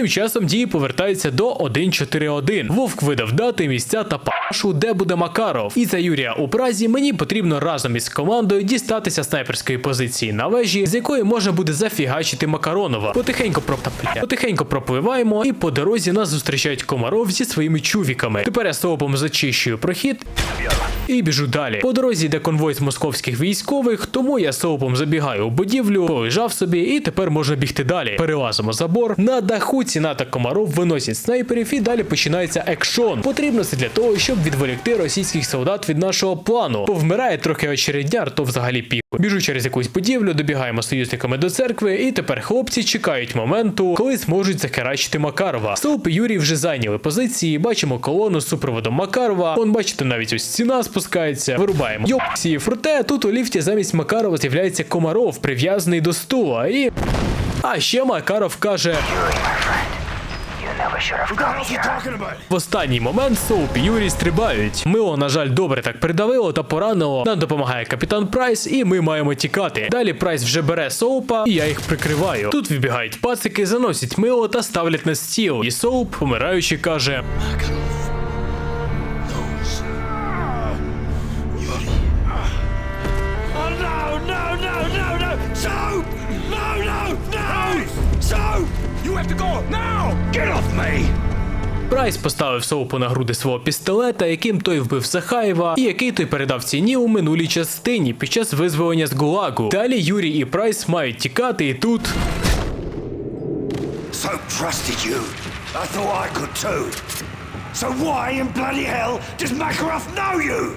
Тим часом дії повертаються до 1.4.1. Вовк видав дати, місця та пашу, де буде Макаров. І за Юрія у Празі мені потрібно разом із командою дістатися снайперської позиції на вежі, з якої можна буде зафігачити Макаронова. Потихеньку проп... та, бля. потихеньку пропливаємо, і по дорозі нас зустрічають комаров зі своїми чувіками. Тепер я стовпом зачищую прохід і біжу далі. По дорозі йде конвой з московських військових, тому я соупом забігаю у будівлю, полежав собі, і тепер можна бігти далі. Перелазимо забор. На даху ціна та комаров виносять снайперів, і далі починається екшон. Потрібно це для того, щоб відволікти російських солдат від нашого плану. Повмирає трохи очередяр, то взагалі піху. Біжу через якусь будівлю, добігаємо союзниками до церкви, і тепер хлопці чекають моменту, коли зможуть захерачити Макарова. Соуп і Юрій вже зайняли позиції. Бачимо колону з супроводом Макарова. Он, бачите, навіть ось стіна спускається. Вирубаємо. Йопсі фруте. Тут у ліфті замість Макарова з'являється комаров, прив'язаний до стула. І. А ще Макаров каже. В останній момент Соуп і Юрій стрибають. Мило, на жаль, добре так придавило та поранило. Нам допомагає капітан Прайс, і ми маємо тікати. Далі Прайс вже бере Соупа, і я їх прикриваю. Тут вибігають пацики, заносять мило та ставлять на стіл. І Соуп, помираючи, каже: Oh! Soap! You have to go now! Get off me! Прайс поставив Соупу на груди свого пістолета, яким той вбив Захаєва, і який той передав ціні у минулій частині під час визволення з Гулагу. Далі Юрій і Прайс мають тікати, і тут. Soap trusted you. I thought I could too. So why in bloody hell does Makarov know you?